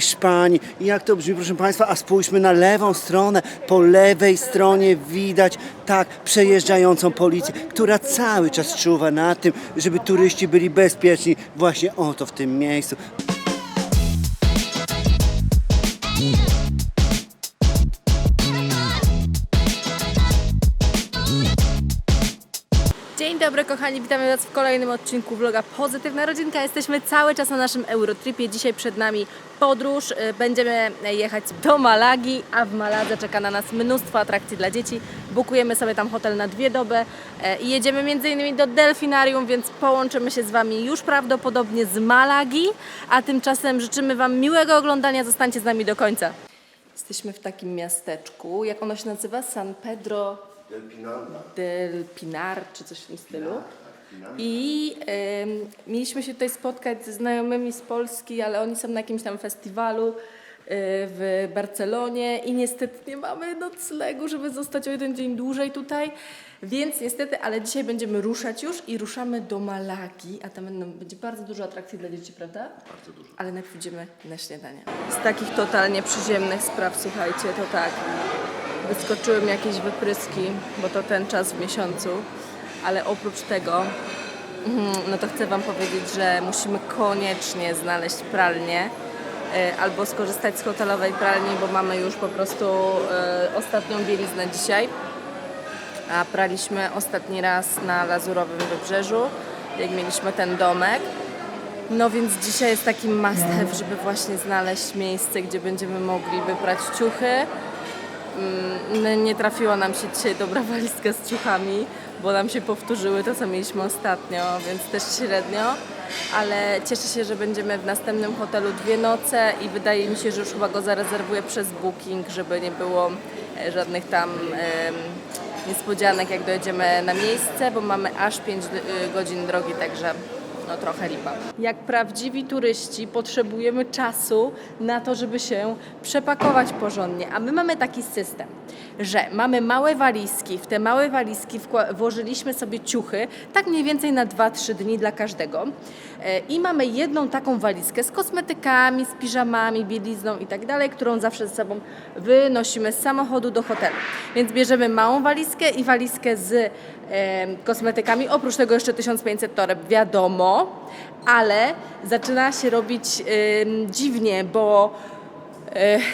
Hiszpanii. Jak to brzmi, proszę Państwa? A spójrzmy na lewą stronę. Po lewej stronie widać tak przejeżdżającą policję, która cały czas czuwa na tym, żeby turyści byli bezpieczni właśnie oto w tym miejscu. Dobry kochani, witamy Was w kolejnym odcinku vloga Pozytywna Rodzinka. Jesteśmy cały czas na naszym Eurotripie. Dzisiaj przed nami podróż. Y, Będziemy jechać do Malagi, a w Maladze czeka na nas mnóstwo atrakcji dla dzieci. Bukujemy sobie tam hotel na dwie doby e, i jedziemy innymi do Delfinarium, więc połączymy się z Wami już prawdopodobnie z Malagi, a tymczasem życzymy Wam miłego oglądania. Zostańcie z nami do końca. Jesteśmy w takim miasteczku, jak ono się nazywa? San Pedro del Pinar, czy coś w tym stylu. I em, mieliśmy się tutaj spotkać ze znajomymi z Polski, ale oni są na jakimś tam festiwalu y, w Barcelonie i niestety nie mamy noclegu, żeby zostać o jeden dzień dłużej tutaj. Więc niestety, ale dzisiaj będziemy ruszać już i ruszamy do Malagi, a tam będą, będzie bardzo dużo atrakcji dla dzieci, prawda? Bardzo dużo. Ale najpierw idziemy na śniadanie. Z takich totalnie przyziemnych spraw, słuchajcie, to tak. Wyskoczyły mi jakieś wypryski, bo to ten czas w miesiącu, ale oprócz tego, mhm, no to chcę Wam powiedzieć, że musimy koniecznie znaleźć pralnię e, albo skorzystać z hotelowej pralni, bo mamy już po prostu e, ostatnią bieliznę dzisiaj. A praliśmy ostatni raz na Lazurowym Wybrzeżu, jak mieliśmy ten domek. No więc dzisiaj jest taki must have, żeby właśnie znaleźć miejsce, gdzie będziemy mogli wyprać ciuchy. Mm, no nie trafiła nam się dzisiaj dobra walizka z ciuchami, bo nam się powtórzyły to, co mieliśmy ostatnio, więc też średnio. Ale cieszę się, że będziemy w następnym hotelu dwie noce i wydaje mi się, że już chyba go zarezerwuję przez booking, żeby nie było e, żadnych tam niespodzianek, jak dojedziemy na miejsce, bo mamy aż 5 godzin drogi, także no trochę lipa. Jak prawdziwi turyści potrzebujemy czasu na to, żeby się przepakować porządnie, a my mamy taki system, że mamy małe walizki, w te małe walizki włożyliśmy sobie ciuchy, tak mniej więcej na 2-3 dni dla każdego E, i mamy jedną taką walizkę z kosmetykami, z piżamami, bielizną i tak dalej, którą zawsze ze sobą wynosimy z samochodu do hotelu. Więc bierzemy małą walizkę i walizkę z e, kosmetykami, oprócz tego jeszcze 1500 toreb, wiadomo, ale zaczyna się robić dziwnie, bo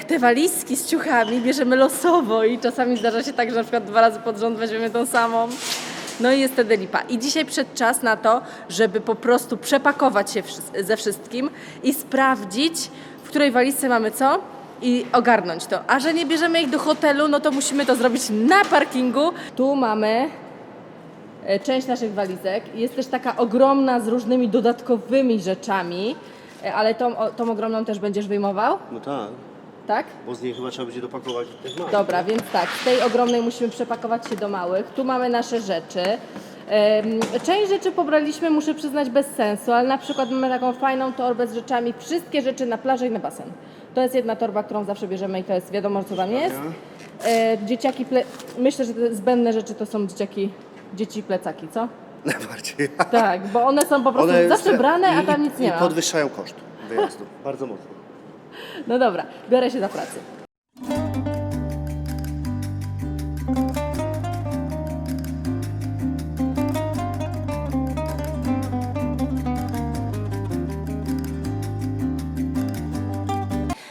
te walizki z ciuchami bierzemy losowo i czasami zdarza się tak, że na przykład dwa razy pod rząd weźmiemy tą samą. No i jest wtedy lipa. I dzisiaj przyszedł czas na to, żeby po prostu przepakować się ze wszystkim i sprawdzić, w której walizce mamy co i ogarnąć to. A że nie bierzemy ich do hotelu, no to musimy to zrobić na parkingu. Tu mamy e, część naszych walizek. Jest też taka ogromna z różnymi dodatkowymi rzeczami, e, ale tą, tą ogromną też będziesz wyjmował, No tak, tak? bo z niej chyba trzeba będzie dopakować tych małych. Dobra, więc tak, z tej ogromnej musimy przepakować się do małych. Tu mamy nasze rzeczy. Część rzeczy pobraliśmy, muszę przyznać, bez sensu, ale na przykład mamy taką fajną torbę z rzeczami, wszystkie rzeczy na plażę i na basen. To jest jedna torba, którą zawsze bierzemy i to jest wiadomo, co tam jest. E, dzieciaki, ple... myślę, że te zbędne rzeczy to są dzieciaki, dzieci plecaki, co? Najbardziej. Tak, bo one są po prostu zawsze brane, a tam nic i, nie I ma. podwyższają koszt wyjazdu. Bardzo mocno. No dobra, biorę się za pracę.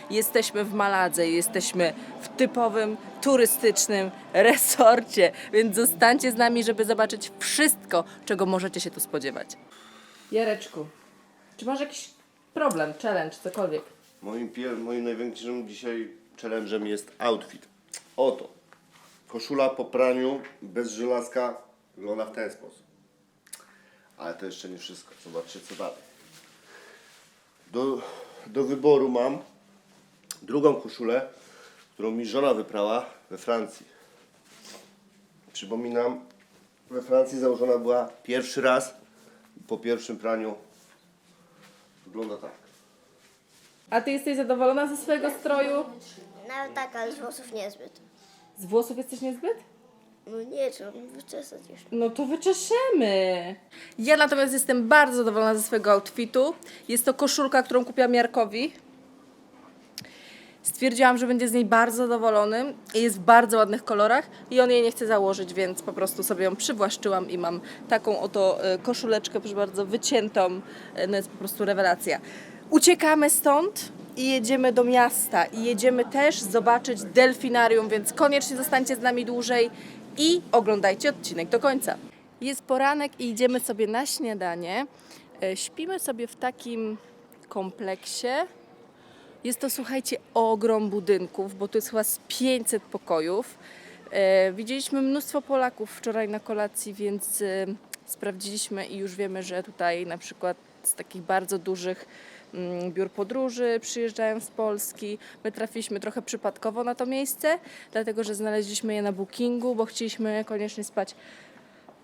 Jesteśmy w Maladze, jesteśmy w typowym turystycznym resorcie, więc zostańcie z nami, żeby zobaczyć wszystko, czego możecie się tu spodziewać. Jareczku, czy masz jakiś problem, challenge, cokolwiek? Moim, moim największym dzisiaj challenge'em jest outfit. Oto. Koszula po praniu, bez żelazka, wygląda w ten sposób. Ale to jeszcze nie wszystko. Zobaczcie co dalej. Do, do wyboru mam drugą koszulę, którą mi żona wyprała we Francji. Przypominam, we Francji założona była pierwszy raz. Po pierwszym praniu wygląda tak. A ty jesteś zadowolona ze swojego stroju? No tak, ale z włosów niezbyt. Z włosów jesteś niezbyt? No nie, trzeba wyczesać jeszcze. No to wyczeszemy. Ja natomiast jestem bardzo zadowolona ze swojego outfitu. Jest to koszulka, którą kupiłam Jarkowi. Stwierdziłam, że będzie z niej bardzo zadowolony i jest w bardzo ładnych kolorach i on jej nie chce założyć, więc po prostu sobie ją przywłaszczyłam i mam taką oto e, koszuleczkę, proszę bardzo, wyciętą. E, No jest po prostu rewelacja. Uciekamy stąd i jedziemy do miasta i jedziemy też zobaczyć delfinarium, więc koniecznie zostańcie z nami dłużej i oglądajcie odcinek do końca. Jest poranek i idziemy sobie na śniadanie. E, Śpimy sobie w takim kompleksie. Jest to, słuchajcie, ogrom budynków, bo to jest chyba z 500 pokojów. E, widzieliśmy mnóstwo Polaków wczoraj na kolacji, więc e, sprawdziliśmy i już wiemy, że tutaj na przykład z takich bardzo dużych biur podróży przyjeżdżają z Polski. My trafiliśmy trochę przypadkowo na to miejsce, dlatego że znaleźliśmy je na bookingu, bo chcieliśmy koniecznie spać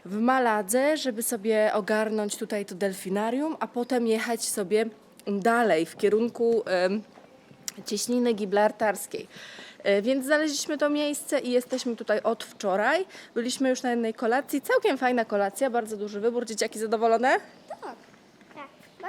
w Maladze, żeby sobie ogarnąć tutaj to delfinarium, a potem jechać sobie dalej w kierunku cieśniny gibraltarskiej. E, Więc znaleźliśmy to miejsce i jesteśmy tutaj od wczoraj. Byliśmy już na jednej kolacji, całkiem fajna kolacja, bardzo duży wybór. Dzieciaki zadowolone? Tak.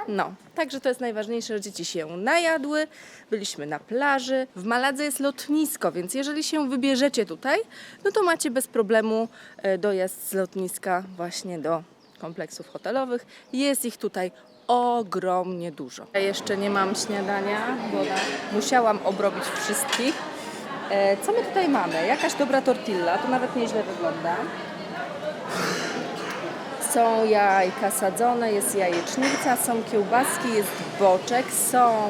No, także to jest najważniejsze, że dzieci się najadły. Byliśmy na plaży. W Maladze jest lotnisko, więc jeżeli się wybierzecie tutaj, no to macie bez problemu e, dojazd z lotniska właśnie do kompleksów hotelowych. Jest ich tutaj ogromnie dużo. Ja jeszcze nie mam śniadania, bo musiałam obrobić wszystkich. E, Co my tutaj mamy? Jakaś dobra tortilla, to nawet nieźle wygląda. Są jajka sadzone, jest jajecznica, są kiełbaski, jest boczek, są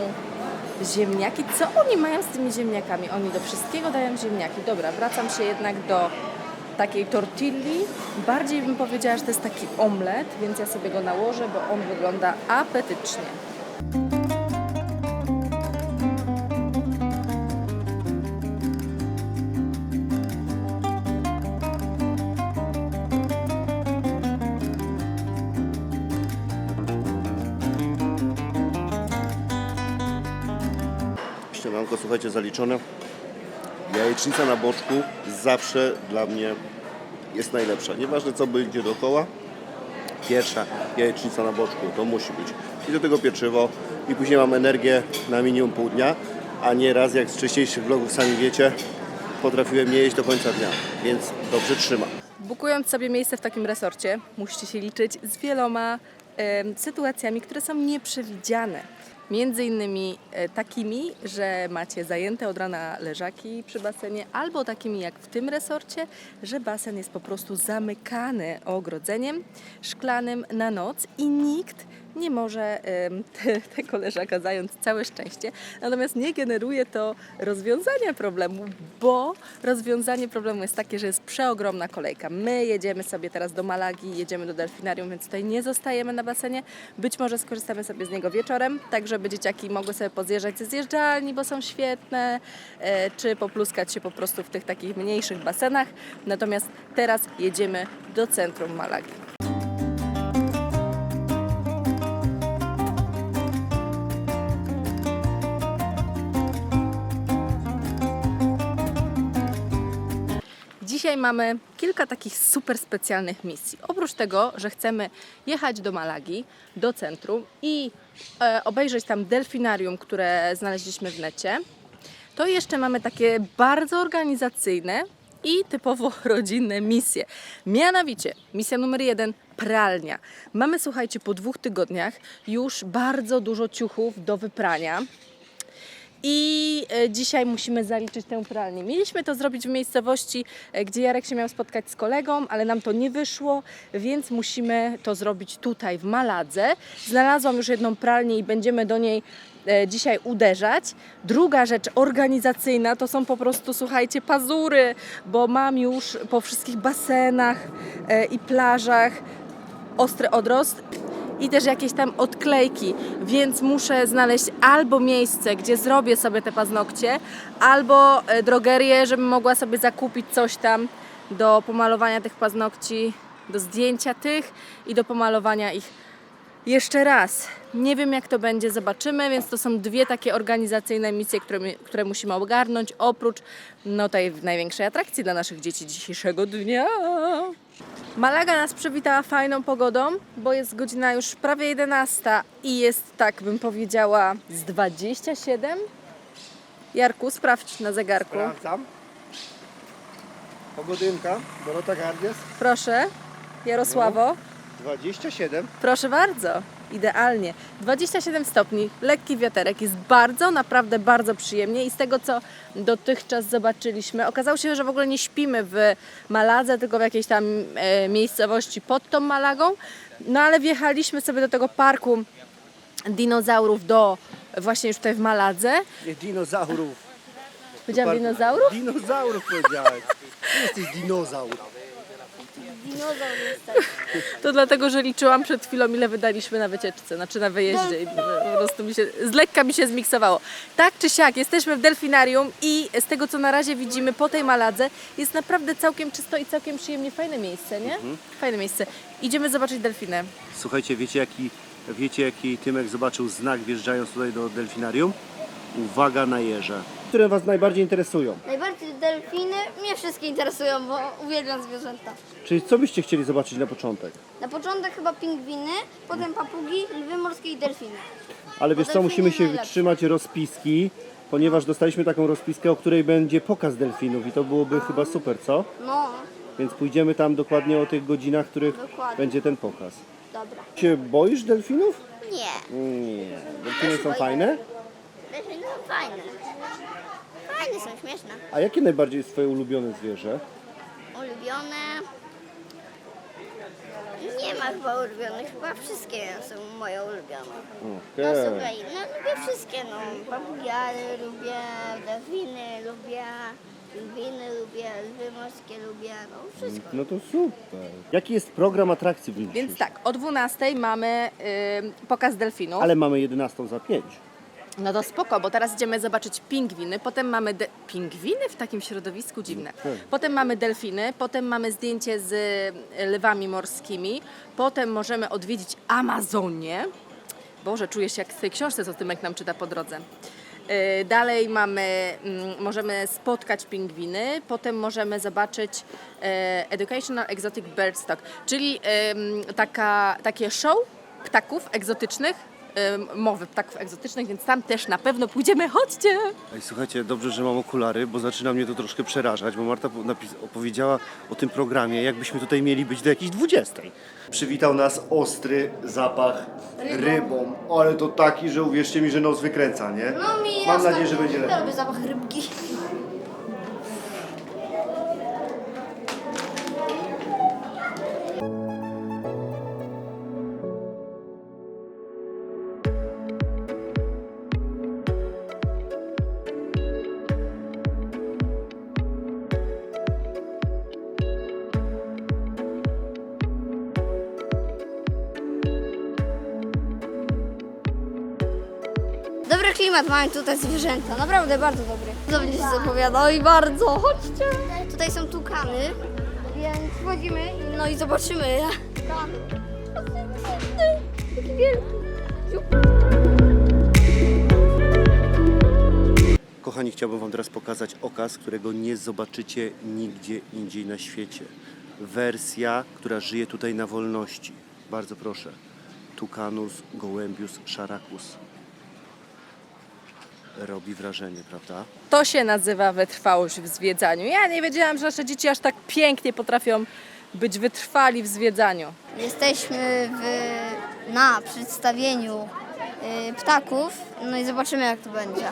ziemniaki. Co oni mają z tymi ziemniakami? Oni do wszystkiego dają ziemniaki. Dobra, wracam się jednak do takiej tortilli. Bardziej bym powiedziała, że to jest taki omlet, więc ja sobie go nałożę, bo on wygląda apetycznie. Słuchajcie, zaliczone. Jajecznica na boczku zawsze dla mnie jest najlepsza. Nieważne co będzie dookoła, pierwsza jajecznica na boczku to musi być. I do tego pieczywo i później mam energię na minimum pół dnia, a nie raz jak z wcześniejszych vlogów sami wiecie, potrafiłem nie jeść do końca dnia, więc dobrze trzymam. Bukując sobie miejsce w takim resorcie, musicie się liczyć z wieloma em, sytuacjami, które są nieprzewidziane. Między innymi e, takimi, że macie zajęte od rana leżaki przy basenie, albo takimi jak w tym resorcie, że basen jest po prostu zamykany ogrodzeniem szklanym na noc i nikt nie może te, tego leżaka zająć całe szczęście. Natomiast nie generuje to rozwiązania problemu, bo rozwiązanie problemu jest takie, że jest przeogromna kolejka. My jedziemy sobie teraz do Malagi, jedziemy do delfinarium, więc tutaj nie zostajemy na basenie. Być może skorzystamy sobie z niego wieczorem, tak żeby dzieciaki mogły sobie pozjeżdżać ze zjeżdżalni, bo są świetne, e, czy popluskać się po prostu w tych takich mniejszych basenach. Natomiast teraz jedziemy do centrum Malagi. Dzisiaj mamy kilka takich super specjalnych misji. Oprócz tego, że chcemy jechać do Malagi, do centrum i e, obejrzeć tam delfinarium, które znaleźliśmy w necie, to jeszcze mamy takie bardzo organizacyjne i typowo rodzinne misje. Mianowicie, misja numer jeden pralnia. Mamy, słuchajcie, po dwóch tygodniach już bardzo dużo ciuchów do wyprania. I e, dzisiaj musimy zaliczyć tę pralnię. Mieliśmy to zrobić w miejscowości, e, gdzie Jarek się miał spotkać z kolegą, ale nam to nie wyszło, więc musimy to zrobić tutaj w Maladze. Znalazłam już jedną pralnię i będziemy do niej e, dzisiaj uderzać. Druga rzecz organizacyjna to są po prostu, słuchajcie, pazury, bo mam już po wszystkich basenach i plażach ostry odrost i też jakieś tam odklejki, więc muszę znaleźć albo miejsce, gdzie zrobię sobie te paznokcie, albo e, drogerię, żebym mogła sobie zakupić coś tam do pomalowania tych paznokci, do zdjęcia tych i do pomalowania ich jeszcze raz. Nie wiem jak to będzie, zobaczymy, więc to są dwie takie organizacyjne misje, które, które musimy ogarnąć, oprócz no, tej największej atrakcji dla naszych dzieci dzisiejszego dnia. Malaga nas przywitała fajną pogodą, bo jest godzina już prawie 11 i jest tak bym powiedziała z 27 Jarku, sprawdź na zegarku. Sprawdzam. Pogodynka, Dorota Gardias, Proszę, Jarosławo. 27. Proszę bardzo, idealnie. 27 stopni, lekki wiaterek, jest bardzo, naprawdę bardzo przyjemnie i z tego co dotychczas zobaczyliśmy, okazało się, że w ogóle nie śpimy w Maladze, tylko w jakiejś tam e, miejscowości pod tą Malagą. No ale wjechaliśmy sobie do tego parku dinozaurów do właśnie już tutaj w Maladze. Nie, dinozaurów. Powiedziałam Par- dinozaurów? Dinozaurów powiedziałeś. Ty jesteś dinozaur. Dinozaur. To dlatego, że liczyłam przed chwilą, ile wydaliśmy na wycieczce, znaczy na wyjeździe i po prostu mi się, z lekka mi się zmiksowało. Tak czy siak, jesteśmy w delfinarium i z tego, co na razie widzimy po tej maladze, jest naprawdę całkiem czysto i całkiem przyjemnie, fajne miejsce, nie? Fajne miejsce. Idziemy zobaczyć delfiny. Słuchajcie, wiecie jaki, wiecie jaki Tymek zobaczył znak wjeżdżając tutaj do delfinarium? Uwaga na jeże. Które Was najbardziej interesują? Najbardziej delfiny mnie wszystkie interesują, bo uwielbiam zwierzęta. Czyli co byście chcieli zobaczyć na początek? Na początek chyba pingwiny, potem papugi, lwy morskie i delfiny. Ale wiesz co, delfiny musimy się najlepsze. trzymać rozpiski, ponieważ dostaliśmy taką rozpiskę, o której będzie pokaz delfinów i to byłoby chyba super, co? No, Więc pójdziemy tam dokładnie o tych godzinach, w których Dokładnie. będzie ten pokaz. dobra. Się boisz delfinów? Nie, Nie. Delfiny są fajne? delfiny są fajne. Są, śmieszne. A jakie najbardziej jest Twoje ulubione zwierzę? Ulubione... Nie ma chyba ulubionych, chyba wszystkie są moje ulubione. No Okej. słuchaj, no lubię wszystkie, no. Papugiary lubię, delfiny lubię, lwiny lubię, lwy morskie lubię, no wszystko. No to super. Jaki jest program atrakcji w dniu Więc dzisiejszym? tak, o 12 mamy y, pokaz delfinów. Ale mamy 11 za 5. No to spoko, bo teraz idziemy zobaczyć pingwiny, potem mamy de- pingwiny w takim środowisku dziwne. Potem mamy delfiny, potem mamy zdjęcie z y, lwami morskimi, potem możemy odwiedzić Amazonię. Boże, czuję się jak w tej książce, co Tymek nam czyta po drodze. Y, Dalej mamy, mm, możemy spotkać pingwiny, potem możemy zobaczyć e, Educational Exotic Bird Stock, czyli em, taka, takie show ptaków egzotycznych, mowy ptaków egzotycznych, więc tam też na pewno pójdziemy, chodźcie! Ej, słuchajcie, dobrze, że mam okulary, bo zaczyna mnie to troszkę przerażać, bo Marta opowiedziała o tym programie, jakbyśmy tutaj mieli być do jakiejś 20. Przywitał nas ostry zapach rybą. Ale to taki, że uwierzcie mi, że nos wykręca, nie? No mi Mam nadzieję, że będzie lepiej. Zapach rybki. Klimat mają tutaj zwierzęta, naprawdę bardzo dobry. Dobrze się zapowiada, oj bardzo, chodźcie. Tutaj są tukany, więc wchodzimy i- no i zobaczymy. Taki. Kochani, chciałbym Wam teraz pokazać okaz, którego nie zobaczycie nigdzie indziej na świecie. Wersja, która żyje tutaj na wolności. Bardzo proszę. Tucanus gołębius szaracus. Robi wrażenie, prawda? To się nazywa wytrwałość w zwiedzaniu. Ja nie wiedziałam, że nasze dzieci aż tak pięknie potrafią być wytrwali w zwiedzaniu. Jesteśmy w, na przedstawieniu y, ptaków, no i zobaczymy jak to będzie.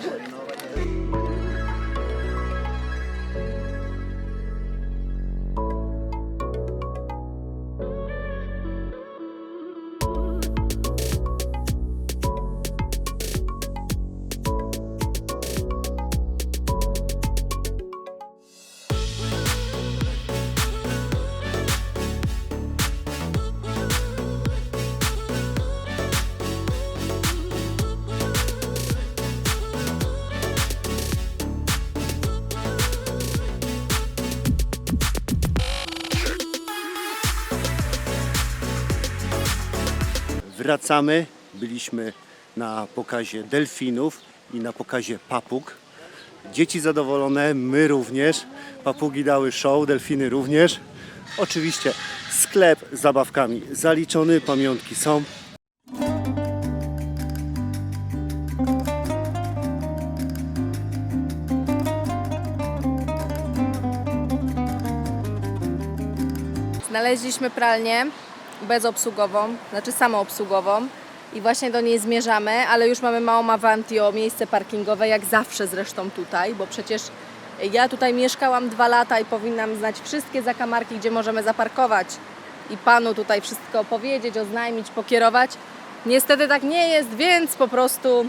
wracamy. Byliśmy na pokazie delfinów i na pokazie papug. Dzieci zadowolone, my również. Papugi dały show, delfiny również. Oczywiście sklep z zabawkami zaliczony, pamiątki są. Znaleźliśmy pralnię, bezobsługową, znaczy samoobsługową i właśnie do niej zmierzamy, ale już mamy małą awantię o miejsce parkingowe, jak zawsze zresztą tutaj, bo przecież ja tutaj mieszkałam dwa lata i powinnam znać wszystkie zakamarki, gdzie możemy zaparkować i panu tutaj wszystko powiedzieć, oznajmić, pokierować. Niestety tak nie jest, więc po prostu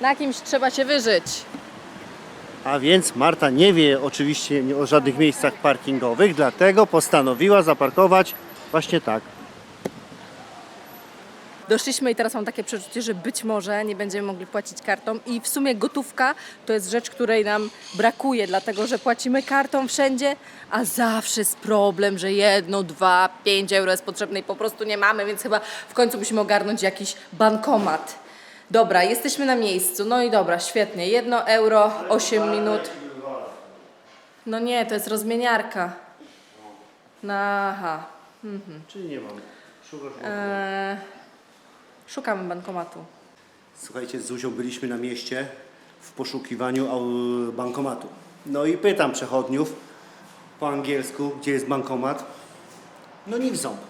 na kimś trzeba się wyżyć. A więc Marta nie wie oczywiście o żadnych miejscach parkingowych, dlatego postanowiła zaparkować właśnie tak. Doszliśmy i teraz mam takie przeczucie, że być może nie będziemy mogli płacić kartą i w sumie gotówka to jest rzecz, której nam brakuje, dlatego że płacimy kartą wszędzie, a zawsze jest problem, że jedno, dwa, pięć euro jest potrzebne i po prostu nie mamy, więc chyba w końcu musimy ogarnąć jakiś bankomat. Dobra, jesteśmy na miejscu. No i dobra, świetnie. Jedno euro, 8 minut. No nie, to jest rozmieniarka. No, aha. Czyli nie mam. Szukasz Eee, szukamy bankomatu. Słuchajcie, z Zuzią byliśmy na mieście w poszukiwaniu bankomatu. No i pytam przechodniów po angielsku, gdzie jest bankomat. No nie w ząb.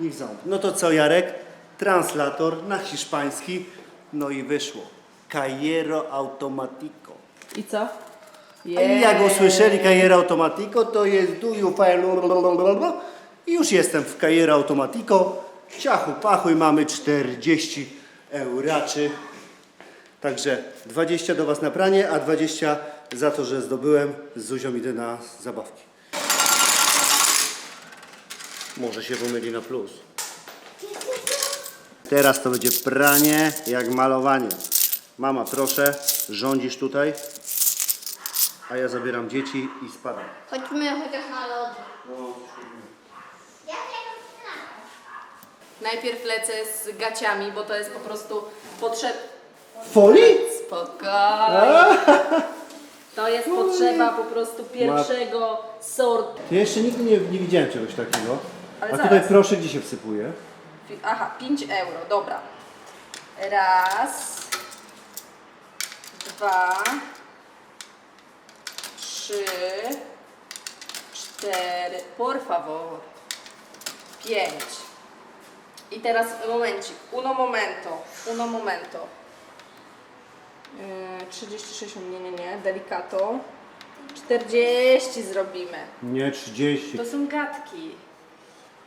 Nie w ząb. No to co Jarek? Translator na hiszpański. No i wyszło. Cajero Automatico. I co? I jak usłyszeli Cajero Automatico, to jest do you file i już jestem w Cajero Automatico. Ciachu, pachu i mamy 40 euraczy. Także 20 do Was na pranie, a 20 za to, że zdobyłem. Z Zuzią idę na zabawki. Może się pomyli na plus. Teraz to będzie pranie jak malowanie. Mama, proszę, rządzisz tutaj, a ja zabieram dzieci i spadam. Chodźmy chociaż na lody. Najpierw lecę z gaciami, bo to jest po prostu potrzeb... Folii? Spokojnie. To jest potrzeba po prostu pierwszego sortu. Ja jeszcze nigdy nie, nie widziałem czegoś takiego. Ale a zaraz. tutaj proszę, gdzie się wsypuje? Aha, 5 euro, dobra. Raz, dwa, trzy, cztery, por favor, pięć. I teraz momencik, uno momento, uno momento. Yy, 36, nie, nie, nie, delicato. 40 zrobimy. Nie, 30. To są gadki.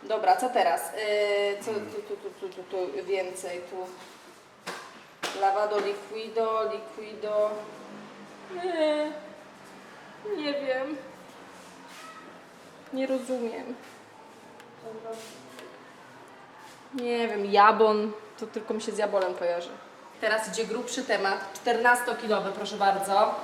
Dobra, co teraz? Yy, co tu, tu, tu, tu, tu, tu więcej? Tu lavado liquido, liquido. Nie, nie wiem. Nie rozumiem. Nie wiem, jabon, to tylko mi się z jabolem kojarzy. Teraz idzie grubszy temat, 14-kilowy, proszę bardzo.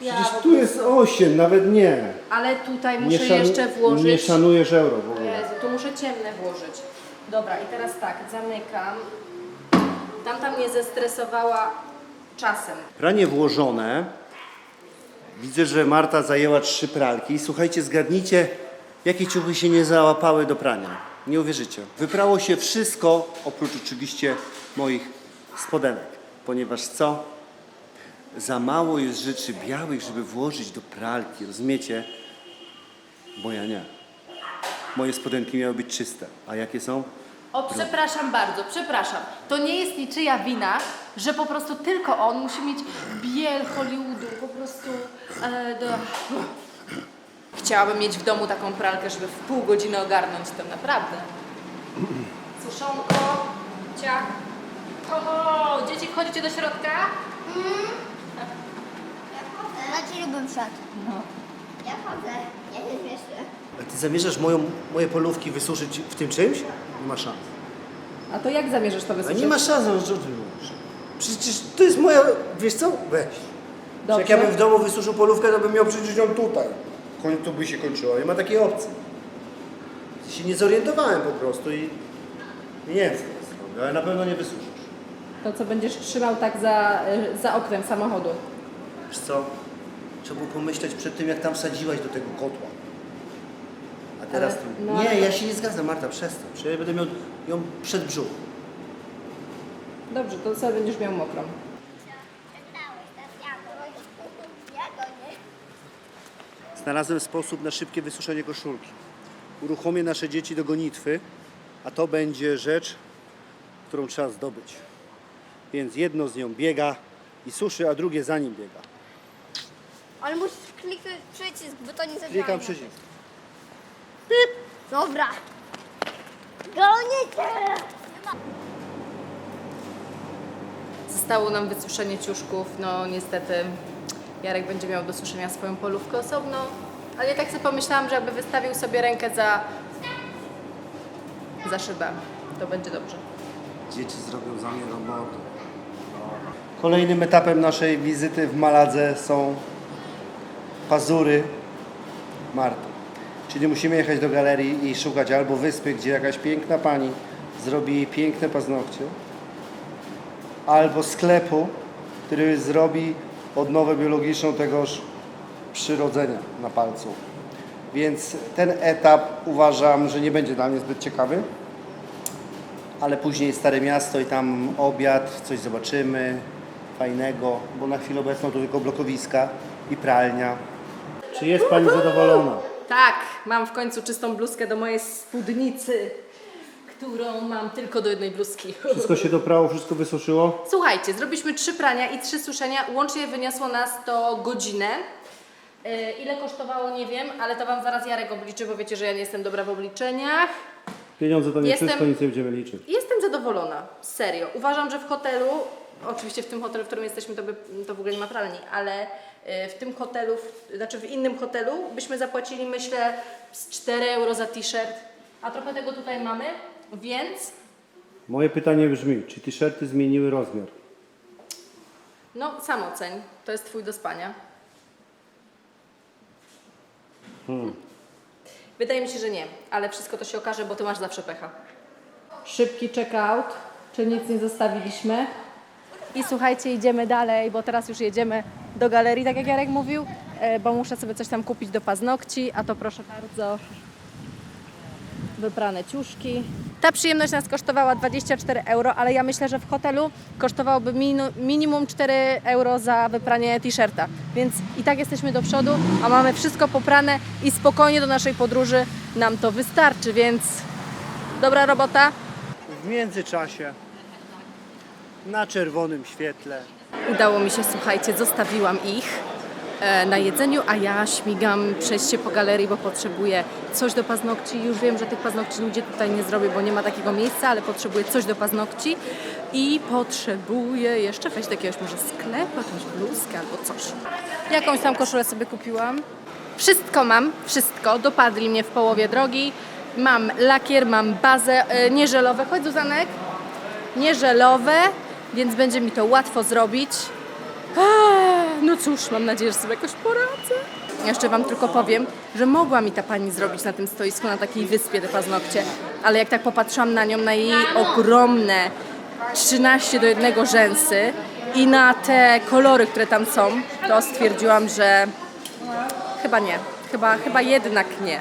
Ja Przecież tu jest 8, nawet nie. Ale tutaj muszę szan- jeszcze włożyć. nie szanujesz euro w ogóle. Jezu, tu muszę ciemne włożyć. Dobra, i teraz tak, zamykam. Tamta mnie zestresowała czasem. Pranie włożone. Widzę, że Marta zajęła trzy pralki. Słuchajcie, zgadnijcie, jakie ciuchy się nie załapały do prania. Nie uwierzycie. Wyprało się wszystko, oprócz oczywiście moich spodenek. Ponieważ co? Za mało jest rzeczy białych, żeby włożyć do pralki, rozumiecie? Bo ja nie. Moje spodenki miały być czyste. A jakie są? O, przepraszam bardzo, przepraszam. To nie jest niczyja wina, że po prostu tylko on musi mieć biel Hollywoodu, po prostu... E, do... Chciałabym mieć w domu taką pralkę, żeby w pół godziny ogarnąć to naprawdę. Suszonko, ciach. O, dzieci wchodzicie do środka? Znaczy lubym szat. Ja chodzę. Ja się zmieszczę. A ty zamierzasz moją, moje polówki wysuszyć w tym czymś? Nie ma szans. A to jak zamierzasz to A wysuszyć? nie ma szans, no co ty mówisz? Przecież to jest moja, wiesz co? Weź. Dobrze. Jak ja bym w domu wysuszył polówkę, to bym miał przecież ją tutaj. To by się kończyło. Nie ma takiej opcji. Się nie zorientowałem po prostu i nie wiem, co teraz robię, ale na pewno nie wysuszysz. To co będziesz trzymał tak za, y, za oknem samochodu. Wiesz co? Trzeba było pomyśleć przed tym, jak tam wsadziłaś do tego kotła. A teraz Ale- tu... no nie, ale- ja się nie zgadzam, Marta, przestań. Przecież ja będę miał ją przed brzuch. Dobrze, to sobie będziesz miał mokrą. Znalazłem sposób na szybkie wysuszenie koszulki. uruchomię nasze dzieci do gonitwy, a to będzie rzecz, którą trzeba zdobyć. Więc jedno z nią biega i suszy, a drugie za nim biega. Ale musisz kliknąć przycisk, bo to nie zadziała. Klikam przycisk. Dobra. Gonicie! Zostało nam wysuszenie ciuszków. No niestety Jarek będzie miał do suszenia swoją polówkę osobną. Ale ja tak sobie pomyślałam, że jakby wystawił sobie rękę za, za szybę, to będzie dobrze. Dzieci zrobią za mnie robotę. Kolejnym etapem naszej wizyty w Maladze są pazury Marty. Czyli musimy jechać do galerii i szukać albo wyspy, gdzie jakaś piękna pani zrobi piękne paznokcie, albo sklepu, który zrobi odnowę biologiczną tegoż przyrodzenia na palcu. Więc ten etap uważam, że nie będzie dla mnie zbyt ciekawy ale później Stare Miasto i tam obiad, coś zobaczymy fajnego, bo na chwilę obecną to tylko blokowiska i pralnia. Czy jest Pani zadowolona? Tak, mam w końcu czystą bluzkę do mojej spódnicy, którą mam tylko do jednej bluzki. Wszystko się doprało, wszystko wysuszyło? Słuchajcie, zrobiliśmy trzy prania i trzy suszenia. Łącznie wyniosło nas to godzinę. Yy, Ile kosztowało, nie wiem, ale to Wam zaraz Jarek obliczy, bo wiecie, że ja nie jestem dobra w obliczeniach. Pieniądze to nie Jestem- wszystko, nic nie będziemy liczyć. Jestem zadowolona, serio. Uważam, że w hotelu, oczywiście w tym hotelu, w którym jesteśmy, to, by, to w ogóle nie ma pralni, ale y, w tym hotelu, w, znaczy w innym hotelu, byśmy zapłacili, myślę, z 4 euro za t-shirt, a trochę tego tutaj mamy, więc Moje pytanie brzmi, czy t-shirty zmieniły rozmiar? no sam oceń, to jest Twój do spania. Wydaje mi się, że nie, ale wszystko to się okaże, bo Ty masz zawsze pecha. Szybki check-out, czy nic nie zostawiliśmy. I słuchajcie, idziemy dalej, bo teraz już jedziemy do galerii, tak jak Jarek mówił, e, bo muszę sobie coś tam kupić do paznokci, a to proszę bardzo, wyprane ciuszki. Ta przyjemność nas kosztowała 24 euro, ale ja myślę, że w hotelu kosztowałoby minimum 4 euro za wypranie t-shirta. Więc i tak jesteśmy do przodu, a mamy wszystko poprane i spokojnie do naszej podróży nam to wystarczy, więc dobra robota. W międzyczasie na czerwonym świetle Udało mi się, słuchajcie, zostawiłam ich na jedzeniu, a ja śmigam przejść się po galerii, bo potrzebuję coś do paznokci. Już wiem, że tych paznokci nigdzie tutaj nie zrobię, bo nie ma takiego miejsca, ale potrzebuję coś do paznokci i potrzebuję jeszcze wejść do jakiegoś może sklepu, jakąś bluzkę albo coś. Jakąś tam koszulę sobie kupiłam. Wszystko mam, wszystko. Dopadli mnie w połowie drogi. Mam lakier, mam bazę, e, nie żelowe. Chodź Zuzanek nie żelowe, więc będzie mi to łatwo zrobić. No cóż, mam nadzieję, że sobie jakoś poradzę. Jeszcze Wam tylko powiem, że mogła mi ta pani zrobić na tym stoisku, na takiej wyspie te paznokcie, ale jak tak popatrzyłam na nią, na jej ogromne 13 do 1 rzęsy i na te kolory, które tam są, to stwierdziłam, że chyba nie. Chyba, chyba jednak nie.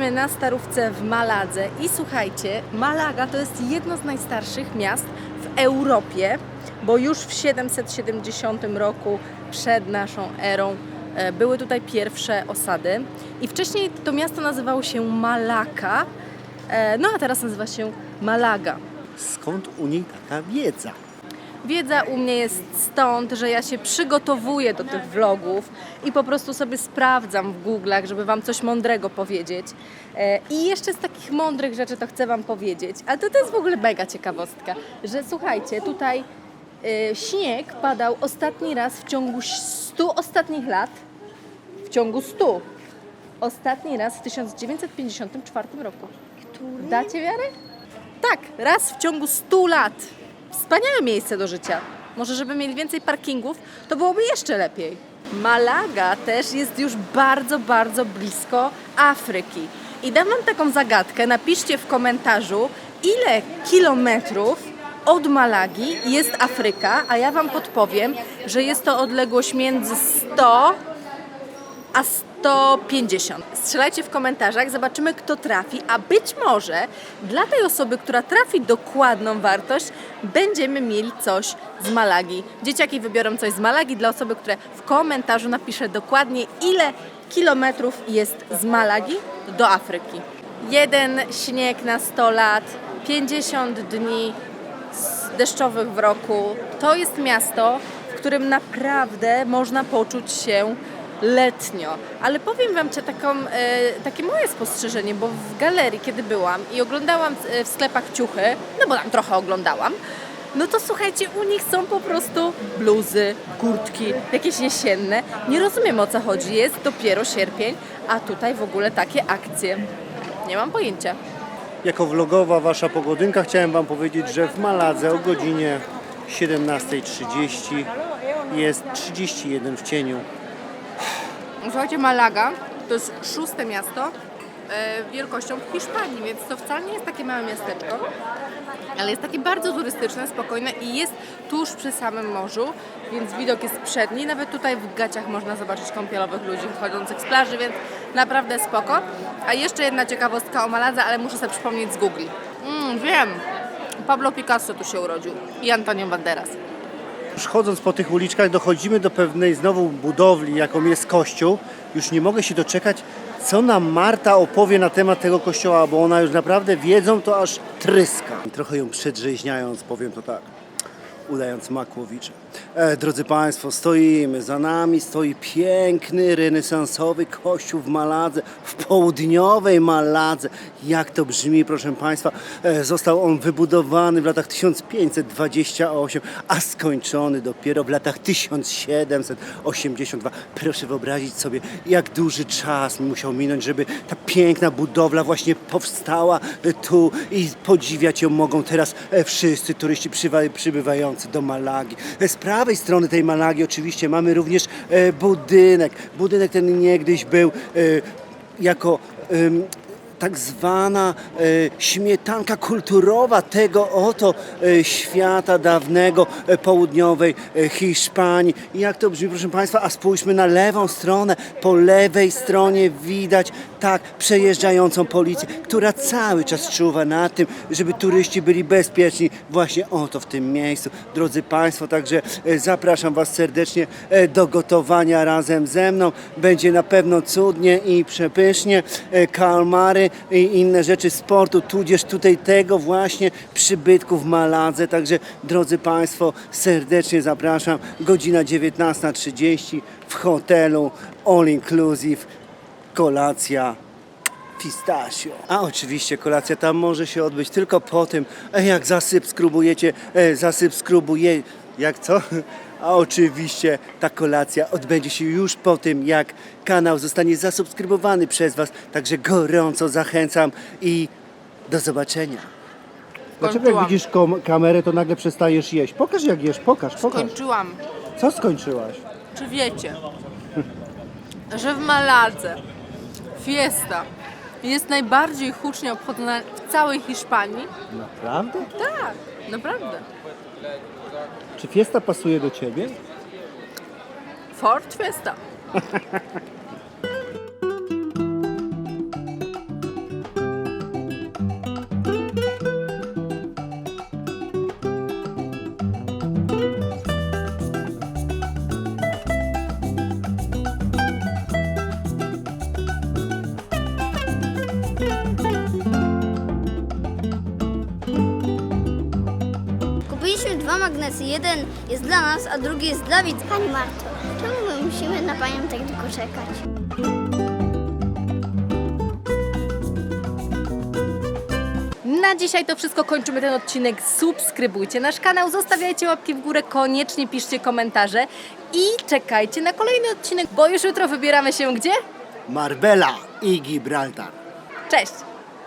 Jesteśmy na starówce w Maladze i słuchajcie, Malaga to jest jedno z najstarszych miast w Europie, bo już w 770 roku przed naszą erą e, były tutaj pierwsze osady i wcześniej to miasto nazywało się Malaka, e, no a teraz nazywa się Malaga. skąd u niej taka wiedza? Wiedza u mnie jest stąd, że ja się przygotowuję do tych vlogów i po prostu sobie sprawdzam w Google'ach, żeby Wam coś mądrego powiedzieć. E, I jeszcze z takich mądrych rzeczy to chcę Wam powiedzieć, ale to, to jest w ogóle mega ciekawostka, że słuchajcie, tutaj e, śnieg padał ostatni raz w ciągu 100 ostatnich lat, w ciągu 100. Ostatni raz w 1954 roku. Dacie wiarę? Tak, raz w ciągu 100 lat. Wspaniałe miejsce do życia. Może żeby mieli więcej parkingów, to byłoby jeszcze lepiej. Malaga też jest już bardzo, bardzo blisko Afryki. I dam Wam taką zagadkę. Napiszcie w komentarzu, ile kilometrów od Malagi jest Afryka, a ja Wam podpowiem, że jest to odległość między 100 a 150. Strzelajcie w komentarzach, zobaczymy kto trafi, a być może dla tej osoby, która trafi dokładną wartość, będziemy mieli coś z Malagi. Dzieciaki wybiorą coś z Malagi dla osoby, która w komentarzu napisze dokładnie ile kilometrów jest z Malagi do Afryki. Jeden śnieg na 100 lat, 50 dni deszczowych w roku. To jest miasto, w którym naprawdę można poczuć się letnio. Ale powiem Wam taką, e, takie moje spostrzeżenie, bo w galerii, kiedy byłam i oglądałam e, w sklepach ciuchy, no bo tam trochę oglądałam, no to słuchajcie, u nich są po prostu bluzy, kurtki, jakieś jesienne. Nie rozumiem o co chodzi, jest dopiero sierpień, a tutaj w ogóle takie akcje. Nie mam pojęcia. Jako vlogowa wasza pogodynka chciałem wam powiedzieć, że w Maladze o godzinie 17.30 jest 31 w cieniu. Słuchajcie, Malaga to jest szóste miasto e, wielkością w Hiszpanii, więc to wcale nie jest takie małe miasteczko, ale jest takie bardzo turystyczne, spokojne i jest tuż przy samym morzu, więc widok jest przedni. Nawet tutaj w gaciach można zobaczyć kąpielowych ludzi wchodzących z plaży, więc naprawdę spoko. A jeszcze jedna ciekawostka o Maladze, ale muszę sobie przypomnieć z Google. Mm, wiem, Pablo Picasso tu się urodził i Antonio Banderas. Już chodząc po tych uliczkach dochodzimy do pewnej znowu budowli, jaką jest kościół. Już nie mogę się doczekać, co nam Marta opowie na temat tego kościoła, bo ona już naprawdę wiedzą to aż tryska. Trochę ją przedrzeźniając, powiem to tak, udając Makłowicza. E, drodzy Państwo, stoimy, za nami stoi piękny, renesansowy kościół w Maladze, w południowej Maladze. Jak to brzmi, proszę Państwa, e, został on wybudowany w latach 1528, a skończony dopiero w latach 1782. Proszę wyobrazić sobie, jak duży czas musiał minąć, żeby ta piękna budowla właśnie powstała e, tu i podziwiać ją mogą teraz wszyscy turyści przybywający do Malagi. Prawej strony tej Malagi oczywiście mamy również e, budynek. Budynek ten niegdyś był e, jako tak zwana e, śmietanka kulturowa tego oto e, świata dawnego e, południowej Hiszpanii. Jak to brzmi, proszę Państwa, a spójrzmy na lewą stronę. Po lewej stronie widać tak przejeżdżającą policję, która cały czas czuwa na tym, żeby turyści byli bezpieczni właśnie oto w tym miejscu. Drodzy Państwo, także zapraszam Was serdecznie do gotowania razem ze mną. Będzie na pewno cudnie i przepysznie. Kalmary i inne rzeczy sportu, tudzież tutaj tego właśnie przybytku w Maladze. Także drodzy Państwo, serdecznie zapraszam. Godzina 19.30 w hotelu All Inclusive. Kolacja pistachio. A oczywiście kolacja tam może się odbyć tylko po tym, e, jak zasubskrybujecie, e, zasubskrybuje, jak co? A oczywiście ta kolacja odbędzie się już po tym, jak kanał zostanie zasubskrybowany przez Was. Także gorąco zachęcam i do zobaczenia. Dlaczego jak Skończyłam. widzisz kom- kamerę, to nagle przestajesz jeść? Pokaż jak jesz, pokaż, pokaż. Skończyłam. Co skończyłaś? Czy wiecie, że w Maladze fiesta jest najbardziej hucznie obchodzona w całej Hiszpanii? Naprawdę? Tak, naprawdę. Czy fiesta pasuje do Ciebie? Ford Fiesta. a drugi jest dla widzów. Pani Marto, czemu my musimy na Panią tak długo czekać? Na dzisiaj to wszystko kończymy ten odcinek. Subskrybujcie nasz kanał, zostawiajcie łapki w górę, koniecznie piszcie komentarze i czekajcie na kolejny odcinek, bo już jutro wybieramy się gdzie? Marbella i Gibraltar. Cześć!